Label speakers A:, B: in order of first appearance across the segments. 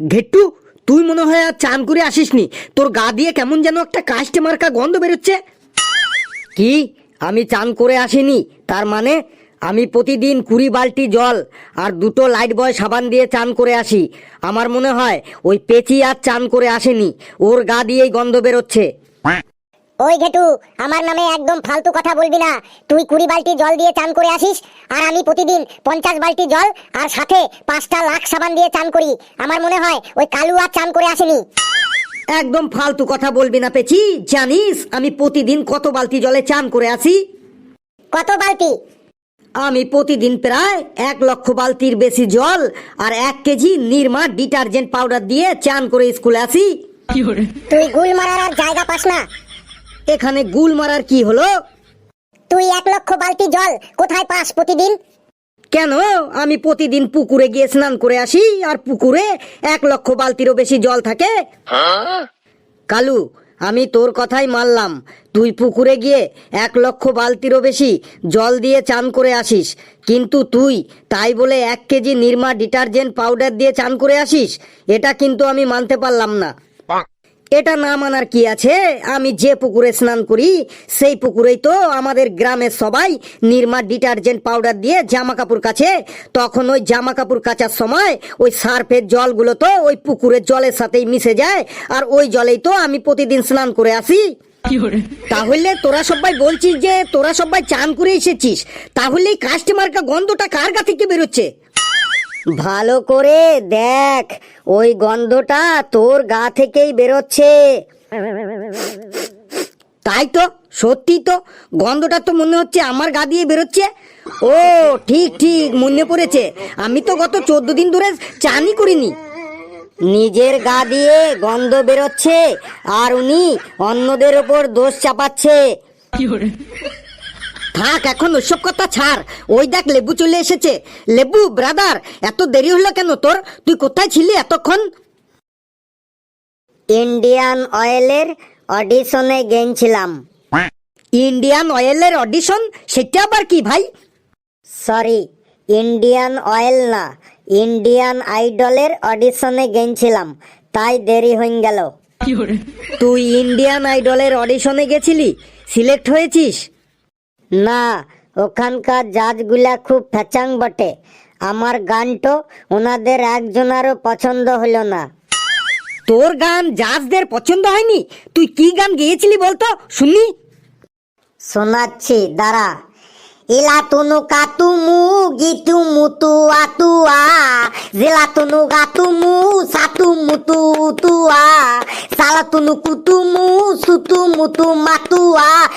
A: ঘেট্টু, তুই মনে হয় আর চান করে আসিসনি। তোর গা দিয়ে কেমন যেন একটা কাস্টে মার্কা গন্ধ বেরোচ্ছে। কি? আমি চান করে আসিনি। তার মানে আমি প্রতিদিন কুড়ি বালতি জল আর দুটো লাইট বয় সাবান দিয়ে চান করে আসি। আমার মনে হয় ওই পেঁচি আর চান করে আসেনি। ওর গা দিয়েই গন্ধ বেরোচ্ছে।
B: ওই ঘেটু আমার নামে একদম ফালতু কথা বলবি না। তুই কুড়ি বালতি জল দিয়ে চান করে আসিস আর আমি প্রতিদিন পঞ্চাশ বালতি জল আর সাথে পাঁচটা লাখ সাবান দিয়ে চান করি। আমার মনে হয় ওই কালু আর চান করে আসেনি।
A: একদম ফালতু কথা বলবি না পেঁচি জানিস আমি প্রতিদিন কত বালতি জলে চান করে আসি?
B: কত বালতি?
A: আমি প্রতিদিন প্রায় এক লক্ষ বালতির বেশি জল আর এক কেজি নির্মা ডিটারজেন্ট পাউডার দিয়ে চান করে স্কুলে আসি।
B: তুই গুল মারার আর জায়গা পাস না।
A: এখানে গুল মারার কি হলো?
B: তুই এক লক্ষ বালতি জল কোথায় পাস প্রতিদিন?
A: কেন? আমি প্রতিদিন পুকুরে গিয়ে স্নান করে আসি আর পুকুরে এক লক্ষ বালতিরও বেশি জল থাকে। কালু আমি তোর কথাই মানলাম। তুই পুকুরে গিয়ে এক লক্ষ বালতিরও বেশি জল দিয়ে চান করে আসিস। কিন্তু তুই তাই বলে এক কেজি নির্মা ডিটারজেন্ট পাউডার দিয়ে চান করে আসিস? এটা কিন্তু আমি মানতে পারলাম না। এটা না মানার কি আছে? আমি যে পুকুরে স্নান করি সেই পুকুরেই তো আমাদের গ্রামের সবাই নির্মা ডিটারজেন্ট পাউডার দিয়ে জামা কাপড় কাছে। তখন ওই জামা কাপড় কাচার সময় ওই সার্ফের জলগুলো তো ওই পুকুরের জলের সাথেই মিশে যায় আর ওই জলেই তো আমি প্রতিদিন স্নান করে আসি। তাহলে তোরা সবাই বলছিস যে তোরা সবাই চান করে এসেছিস তাহলে এই কাস্টমারকা গন্ধটা কার গা থেকে বেরোচ্ছে? ভালো করে দেখ, ওই গন্ধটা তোর গা থেকেই বেরোচ্ছে। তাই তো, সত্যি তো, গন্ধটা তো মনে হচ্ছে আমার গা দিয়ে বেরোচ্ছে। ও, ঠিক ঠিক, মনে পড়েছে। আমি তো গত চোদ্দ দিন ধরে চানই করিনি। নিজের গা দিয়ে গন্ধ বেরোচ্ছে, আর উনি অন্যদের ওপর দোষ চাপাচ্ছে। থাক এখন ওইসব কথা ছাড়। ওই দেখ লেবু চলে এসেছে। লেবু ব্রাদার এত দেরি হলো কেন তোর? তুই কোথায় ছিলি এতক্ষণ? ইন্ডিয়ান অয়েলের অডিশনে গেছিলাম ইন্ডিয়ান অয়েলের অডিশন সেটা আবার কি ভাই? সরি ইন্ডিয়ান অয়েল না ইন্ডিয়ান আইডলের অডিশনে গেছিলাম তাই দেরি হয়ে গেল। তুই ইন্ডিয়ান আইডলের অডিশনে গেছিলি? সিলেক্ট হয়েছিস? না ওখানকার জাজগুলা খুব ফ্যাচাং বটে। আমার গানটো ওনাদের একজনারও পছন্দ হলো না। তোর গান জাজদের পছন্দ হয়নি? তুই কি গান গেয়েছিলি বলতো? শুনি শোনাচ্ছি দাঁড়া। ইলা তুনু কাতুমু গিতু মুতু আতুয়া জিলা তুনু গাতুমু সাতু মুতু উতুয়া সালা তুনু কুতুমু সুতু মুতু মুতু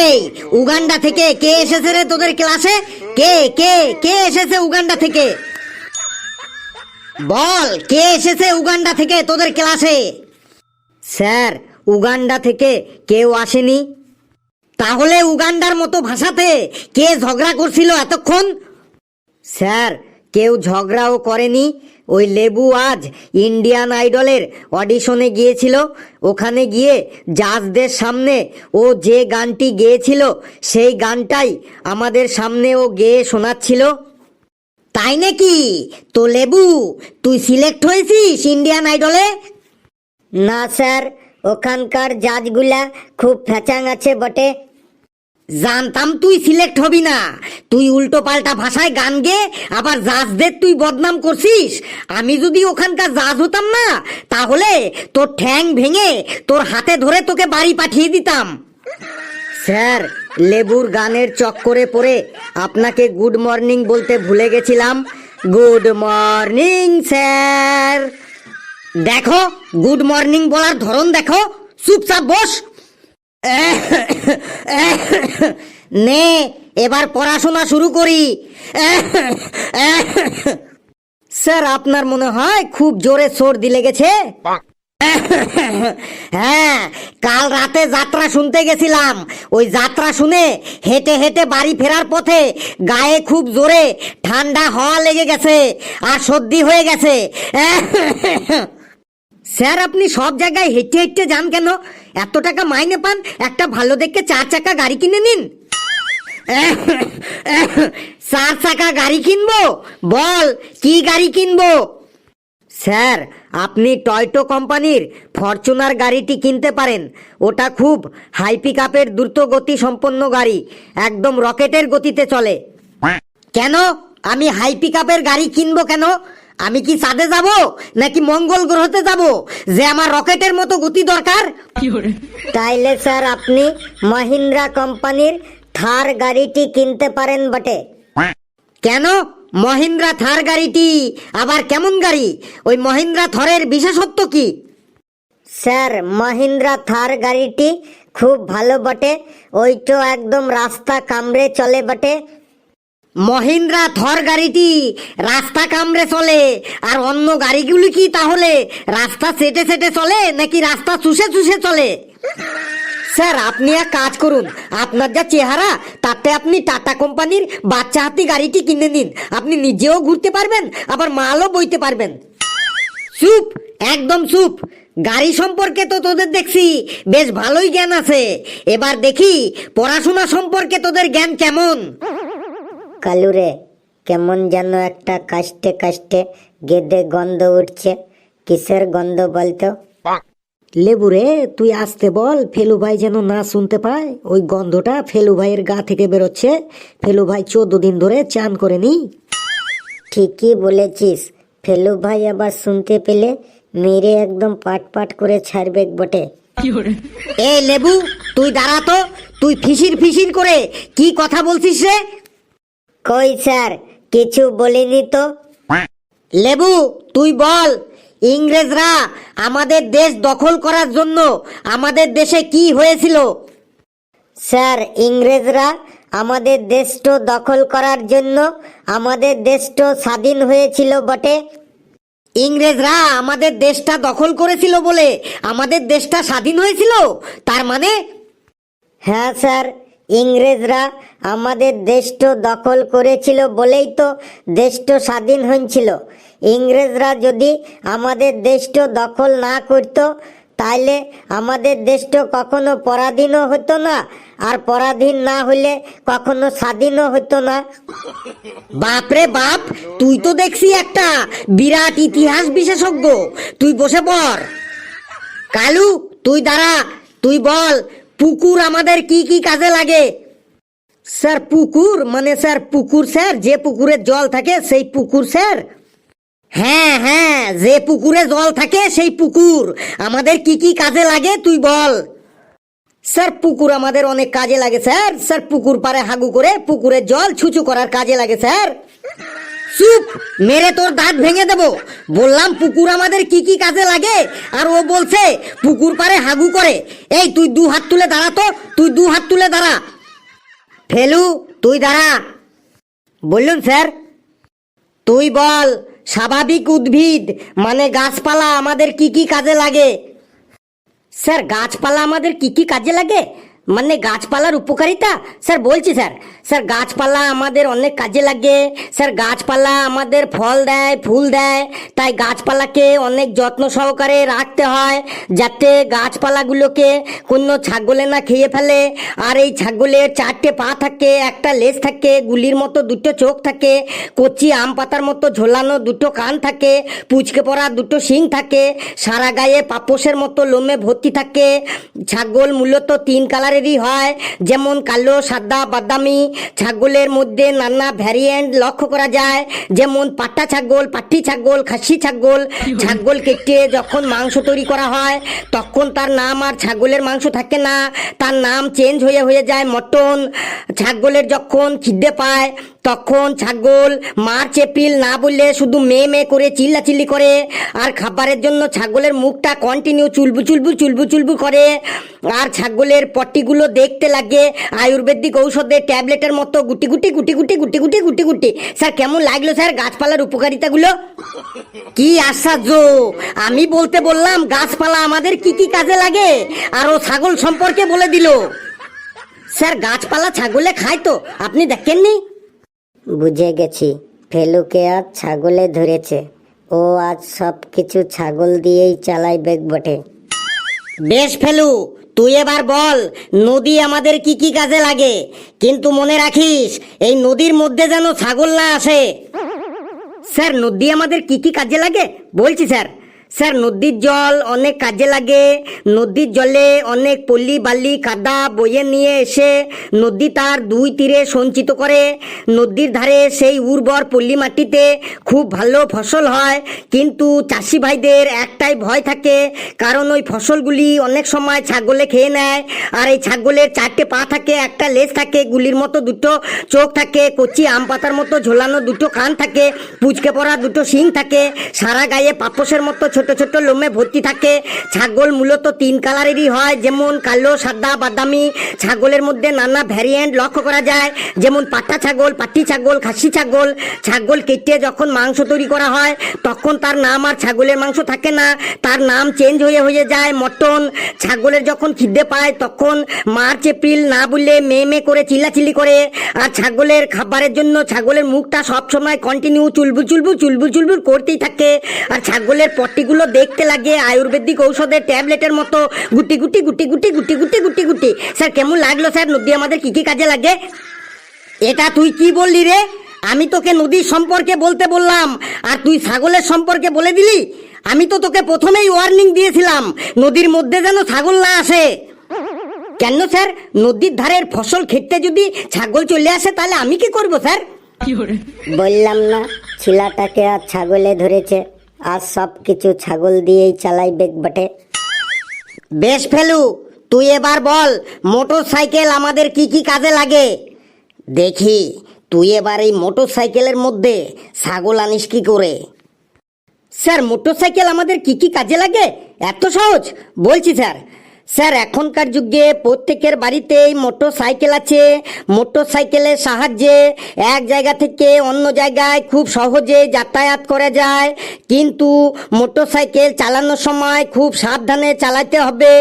A: এই, উগান্ডা থেকে কে এসেছে রে তোদের ক্লাসে? কে কে কে এসেছে উগান্ডা থেকে? বল, কে এসেছে উগান্ডা থেকে তোদের ক্লাসে? স্যার, উগান্ডা থেকে কেউ আসেনি। তাহলে উগান্ডার মতো ভাষাতে কে ঝগড়া করছিল এতক্ষণ? স্যার, কেউ ঝগড়াও করেনি। ওই লেবু আজ ইন্ডিয়ান আইডলের অডিশনে গিয়েছিল। ওখানে গিয়ে জাজদের সামনে ও যে গানটি গেয়েছিল, সেই গানটাই আমাদের সামনে ও গেয়ে শোনাচ্ছিল। তাই নাকি? তো লেবু, তুই সিলেক্ট হয়েছিস ইন্ডিয়ান আইডলে? না স্যার, ওখানকার জাজগুলা খুব ফ্যাচাং আছে বটে। জানতাম তুই সিলেক্ট হবি না। তুই উল্টো পাল্টা ভাষায় গান গে, আবার জাজদের তুই বদনাম করছিস। আমি যদি ওখানকার জাজ হতাম না, তাহলে তোর ঠ্যাং ভেঙে তোর হাতে ধরে তোকে বাড়ি পাঠিয়ে দিতাম। স্যার, লেবুর গানের চক্করে পড়ে আপনাকে গুড মর্নিং বলতে ভুলে গেছিলাম। Good morning, sir. দেখো, গুড মর্নিং বলার ধরন দেখো। চুপচাপ বস। নে, এবার পড়াশোনা শুরু করি। স্যার, আপনার মনে হয় খুব জোরে সর্দি লেগেছে? হ্যাঁ কাল রাতে যাত্রা শুনতে গেছিলাম। ওই যাত্রা শুনে হেঁটে হেঁটে বাড়ি ফেরার পথে গায়ে খুব জোরে ঠান্ডা হওয়া লেগে গেছে আর সর্দি হয়ে গেছে। স্যার, আপনি সব জায়গায় হেঁটে হেঁটে যান কেন? এত টাকা মাইনে পান, একটা ভালো দেখে চার চাকা গাড়ি কিনে নিন। চার চাকা গাড়ি কিনবো? বল, কি গাড়ি কিনবো? স্যার, আপনি টয়টো কোম্পানির ফরচুনার গাড়িটি কিনতে পারেন। ওটা খুব হাই পিক আপের দ্রুত গতি সম্পন্ন গাড়ি, একদম রকেটের গতিতে চলে। কেন? আমি হাই পিক আপের গাড়ি কিনবো কেন? আমি কি চাঁদে যাব নাকি মঙ্গল গ্রহতে যাব? যে আমার রকেটের মতো গতি দরকার? তাইলে স্যার আপনি মহিন্দ্রা কোম্পানির থার গাড়িটি কিনতে পারেন বটে। কেন? মহিন্দ্রা থার গাড়িটি। আবার কেমন গাড়ি? ওই মহিন্দ্রা থরের বিশেষত্ব কি? স্যার মহিন্দ্রা থার গাড়িটি খুব ভালো বটে। ওইটো একদম রাস্তা কামড়ে চলে বটে। মহিন্দ্রা থর গাড়িটি রাস্তা কামড়ে চলে। আর অন্য গাড়িগুলি কি তাহলে রাস্তা সেটে সেটে চলে নাকি রাস্তা চুষে চুষে চলে? স্যার, আপনি এক কাজ করুন। আপনার যা চেহারা, তাতে আপনি টাটা কোম্পানির বাচ্চা হাতি গাড়িটি কিনে নিন। আপনি নিজেও ঘুরতে পারবেন, আবার মালও বইতে পারবেন। চুপ, একদম চুপ। গাড়ি সম্পর্কে তো তোদের দেখছি, বেশ ভালোই জ্ঞান আছে। এবার দেখি, পড়াশোনা সম্পর্কে তোদের জ্ঞান কেমন? কালুরে কেমন যেন একটা কাষ্টে কাষ্টে গেদে গন্ধ উঠছে। কিসের গন্ধ বলতো? লেবু রে তুই আসতে বল ফেলু ভাই যেন না শুনতে পায়। ওই গন্ধটা ফেলু ভাইয়ের গা থেকে বেরোচ্ছে। ফেলু ভাই চোদ্দ দিন ধরে চান করেনি ঠিকই বলেছিস। ফেলু ভাই আবার শুনতে পেলে মেরে একদম পাট পাট করে ছাড়বে বটে। এ লেবু তুই দাঁড়া তো তুই ফিসির ফিসির করে কি কথা বলছিস রে? কই স্যার? কিছু বলিনি তো। লেবু, তুই বল, ইংরেজরা আমাদের দেশ দখল করার জন্য আমাদের দেশে কি হয়েছিল? স্যার, ইংরেজরা আমাদের দেশটো দখল করার জন্য আমাদের দেশটো স্বাধীন হয়েছিল বটে। ইংরেজরা আমাদের দেশটা দখল করেছিল বলে আমাদের দেশটা স্বাধীন হয়েছিল? তার মানে? হ্যাঁ স্যার। ইংরেজরা আমাদের দেশটো দখল করেছিল বলেই তো দেশটো স্বাধীন হয়েছিল ইংরেজরা যদি আমাদের দেশটো দখল না করতো, তাইলে আমাদের দেশটো কখনো পরাধীনও হতো না, আর পরাধীন না হলে কখনো স্বাধীনও হতো না। বাপরে বাপ, তুই তো দেখছি একটা বিরাট ইতিহাস বিশেষজ্ঞ। তুই বসে পড়। কালু, তুই দাঁড়া, তুই বল পুকুর আমাদের কি কি কাজে লাগে? স্যার, পুকুর? মানে স্যার, পুকুর, স্যার, যে পুকুরে জল থাকে সেই পুকুর, স্যার। হ্যাঁ হ্যাঁ যে পুকুরে জল থাকে সেই পুকুর। আমাদের কি কি কাজে লাগে, তুই বল। স্যার, পুকুর আমাদের অনেক কাজে লাগে, স্যার। স্যার, পুকুর পারে হাগু করে পুকুরের জল ছুচু করার কাজে লাগে, স্যার। চুপ, মেরে তোর দাঁত ভেঙে দেব। বললাম, পুকুর আমাদের কি কি কাজে লাগে? আর ও বলছে, পুকুর পারে হাগু করে। এই, তুই দু হাত তুলে দাঁড়া তো, তুই দু হাত তুলে দাঁড়া। ফেলু, তুই দাঁড়া। বললুন স্যার। তুই বল, স্বাভাবিক উদ্ভিদ মানে গাছপালা আমাদের কি কি কাজে লাগে? স্যার, গাছপালা আমাদের কি কি কাজে লাগে? মানে গাছপালার উপকারিতা? স্যার, বলছি স্যার। স্যার, গাছপালা আমাদের অনেক কাজে লাগে। স্যার, গাছপালা আমাদের ফল দেয়, ফুল দেয়। তাই গাছপালাকে অনেক যত্ন সহকারে রাখতে হয়, যাতে গাছপালাগুলোকে কোনো ছাগলে না খেয়ে ফেলে। আর এই ছাগলের চারটে পা থাকে, একটা লেজ থাকে, গুলির মতো দুটো চোখ থাকে, কচি আম পাতার মতো ঝোলানো দুটো কান থাকে, পুচকে পড়া দুটো শিং থাকে, সারা গায়ে পাপোশের মতো লোমে ভর্তি থাকে। ছাগল মূলত তিন কালারেরই হয়। যেমন কালো, সাদা, বাদামি ছাগলের মধ্যে নানা ভ্যারিয়েন্ট লক্ষ্য করা যায়। যেমন পাটা ছাগল, পাটি ছাগল, খাসি ছাগল। ছাগল কেটে যখন মাংস তৈরি করা হয়, তখন তার নাম আর ছাগলের মাংস থাকে না। তার নাম চেঞ্জ হয়ে হয়ে যায়। মটন ছাগলের যখন খিদে পায় তখন ছাগল মার্চ, এপ্রিল না বললে শুধু মেয়ে মেয়ে করে চিল্লাচিল্লি করে। আর খাবারের জন্য ছাগলের মুখটা কন্টিনিউ চুলবু চুলবু চুলবু চুলবু করে। আর ছাগলের পট্টিগুলো দেখতে লাগে। আয়ুর্বেদিক ঔষধের ট্যাবলেটের মতো গুটি গুটি গুটি গুটি গুটি গুটি গুটি গুটি। স্যার, কেমন লাগল স্যার গাছপালার উপকারিতাগুলো? কি আশ্চর্য! আমি বলতে বললাম, গাছপালা আমাদের কি কি কাজে লাগে? আর ও ছাগল সম্পর্কে বলে দিল। স্যার, গাছপালা ছাগলে খায় তো। আপনি দেখেননি?
B: বুঝে গেছি। ফেলুকে আজ ছাগলে ধরেছে। ও আজ সব কিছু ছাগল দিয়েই চালাই বেগ বটে।
A: বেশ ফেলু, তুই এবার বল, নদী আমাদের কি কি কাজে লাগে? কিন্তু মনে রাখিস, এই নদীর মধ্যে যেন ছাগল না আসে। স্যার, নদী আমাদের কি কি কাজে লাগে? বলছি, স্যার। স্যার, নদীর জল অনেক কাজে লাগে। নদীর জলে অনেক পল্লী বালি, কাদা বয়ে নিয়ে এসে নদী তার দুই তীরে সঞ্চিত করে। নদীর ধারে সেই উর্বর পল্লী মাটিতে খুব ভালো ফসল হয়। কিন্তু চাষি ভাইদের একটাই ভয় থাকে, কারণ ওই ফসলগুলি অনেক সময় ছাগলে খেয়ে নেয়। আর এই ছাগলের চারটে পা থাকে, একটা লেজ থাকে, গুলির মতো দুটো চোখ থাকে, কচি আম পাতার মতো ঝোলানো দুটো কান থাকে, পুচকে পড়া দুটো শিং থাকে, সারা গায়ে পাপসের মতো ছোট ছোট ছোট লোমে ভর্তি থাকে। ছাগল মূলত তিন কালারেরই হয়, যেমন কালো, সাদা, বাদামি। ছাগলের মধ্যে নানা ভ্যারিয়েন্ট লক্ষ্য করা যায়, যেমন পাটা ছাগল, পাটি ছাগল, খাসি ছাগল। ছাগল কেটে যখন মাংস তৈরি করা হয়, তখন তার নাম আর ছাগলের মাংস থাকে না। তার নাম চেঞ্জ হয়ে হয়ে যায়, মটন। ছাগলের যখন খিদে পায়, তখন মার্চ, এপ্রিল না বললে মে মে করে চিল্লাচিল্লি করে। আর ছাগলের খাবারের জন্য ছাগলের মুখটা সবসময় কন্টিনিউ চুলবু চুলবু চুলবু চুলবুর করতেই থাকে। আর ছাগলের পট্টিগুলো দেখতে লাগে আয়ুর্বেদিক ঔষধের ট্যাবলেটের মতো। গুটি গুটি গুটি গুটি গুটি গুটি গুটি গুটি। স্যার কেমন লাগল স্যার? নদী আমাদের কি কি কাজে লাগে? এটা তুই কি বললি রে? আমি তোকে নদীর সম্পর্কে বলতে বললাম আর তুই ছাগলের সম্পর্কে বলে দিলি? আমি তো তোকে প্রথমেই ওয়ার্নিং দিয়েছিলাম নদীর মধ্যে যেন ছাগল না আসে। কেন স্যার? নদীর ধারের ফসল খেতে যদি ছাগল চলে আসে তাহলে আমি কি করব স্যার?
B: বললাম না ছিলাটাকে আর ছাগলে ধরেছে। আর সব কিছু ছাগল দিয়েই চালাই বেগ বটে।
A: বেশ ফেলু, তুই এবার বল মোটর সাইকেল আমাদের কি কি কাজে লাগে? দেখি, তুই এবার এই মোটর সাইকেলের মধ্যে ছাগল আনিস কি করে? স্যার মোটর সাইকেল আমাদের কি কি কাজে লাগে? এত সহজ? বলছি, স্যার স্যার, এখনকার যুগে প্রত্যেকের বাড়িতেই মোটর সাইকেল আছে। মোটর সাইকেলের সাহায্যে এক জায়গা থেকে অন্য জায়গায় খুব সহজে যাতায়াত করা যায়। কিন্তু মোটর সাইকেল চালানোর সময় খুব সাবধানে চালাতে হবে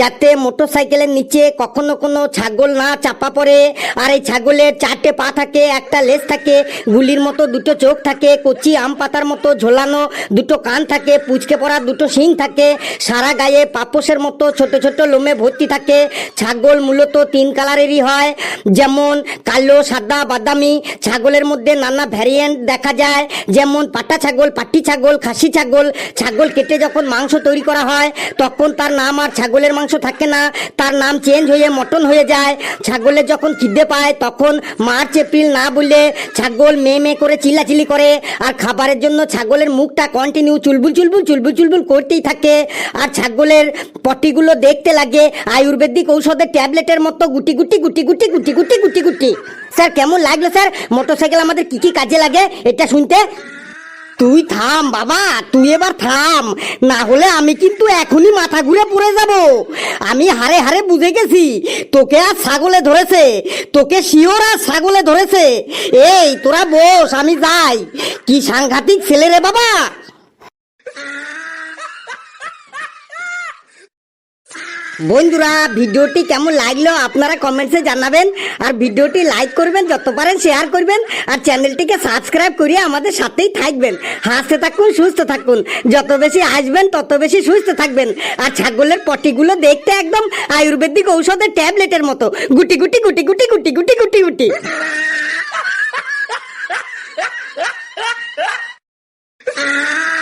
A: যাতে মোটর সাইকেলের নিচে কখনো কোনো ছাগল না চাপা পড়ে। আর এই ছাগলের চারটে পা থাকে, একটা লেজ থাকে, গুলির মতো দুটো চোখ থাকে, কচি আম পাতার মতো ঝোলানো দুটো কান থাকে, পুচকে পড়া দুটো শিং থাকে, সারা গায়ে পাপোশের মতো ছোট ছোট লোমে ভর্তি থাকে। ছাগল মূলত তিন কালারেরই হয়। যেমন কালো, সাদা, বাদামি। ছাগলের মধ্যে নানা ভ্যারিয়েন্ট দেখা যায়। যেমন পাটা ছাগল, পাটি ছাগল, খাসি ছাগল। ছাগল কেটে যখন মাংস তৈরি করা হয়, তখন তার নাম আর ছাগলের মাংস থাকে না। তার নাম চেঞ্জ হয়ে মটন হয়ে যায়। ছাগলের যখন খিদে পায়, তখন মার্চ, এপ্রিল না বললে ছাগল মে মে করে চিল্লাচিল্লি করে। আর খাবারের জন্য ছাগলের মুখটা কন্টিনিউ চুলবুল চুলবুল চুলবুল চুলবুল করতেই থাকে। আর ছাগলের পটিগুলো দেখতে লাগে। আয়ুর্বেদিক ঔষধের ট্যাবলেটের মতো গুটি গুটি গুটি গুটি গুটি গুটি গুটি গুটি। স্যার, কেমন লাগল স্যার? মোটরসাইকেল আমাদের কি কি কাজে লাগে? এটা শুনতে। তুই থাম বাবা, তুই এবার থাম। না হলে আমি কিন্তু এখনই মাথা ঘুরে পড়ে যাব। আমি হারে হারে বুঝে গেছি। তোকে আর ছাগলে ধরেছে। তোকে শিওর আর ছাগলে ধরেছে। এই, তোরা বস, আমি যাই। কি সাংঘাতিক ছেলে রে বাবা। বন্ধুরা, ভিডিওটি কেমন লাগল আপনারা কমেন্টসে জানাবেন আর ভিডিওটি লাইক করবেন, যত পারেন শেয়ার করবেন আর চ্যানেলটিকে সাবস্ক্রাইব করিয়ে আমাদের সাথেই থাকবেন। হাসতে থাকুন, সুস্থ থাকুন। যত বেশি আসবেন তত বেশি সুস্থ থাকবেন। আর ছাগলের পটিগুলো দেখতে একদম আয়ুর্বেদিক ঔষধের ট্যাবলেটের মতো। গুটি গুটি গুটি গুটি গুটি গুটি গুটি গুটি।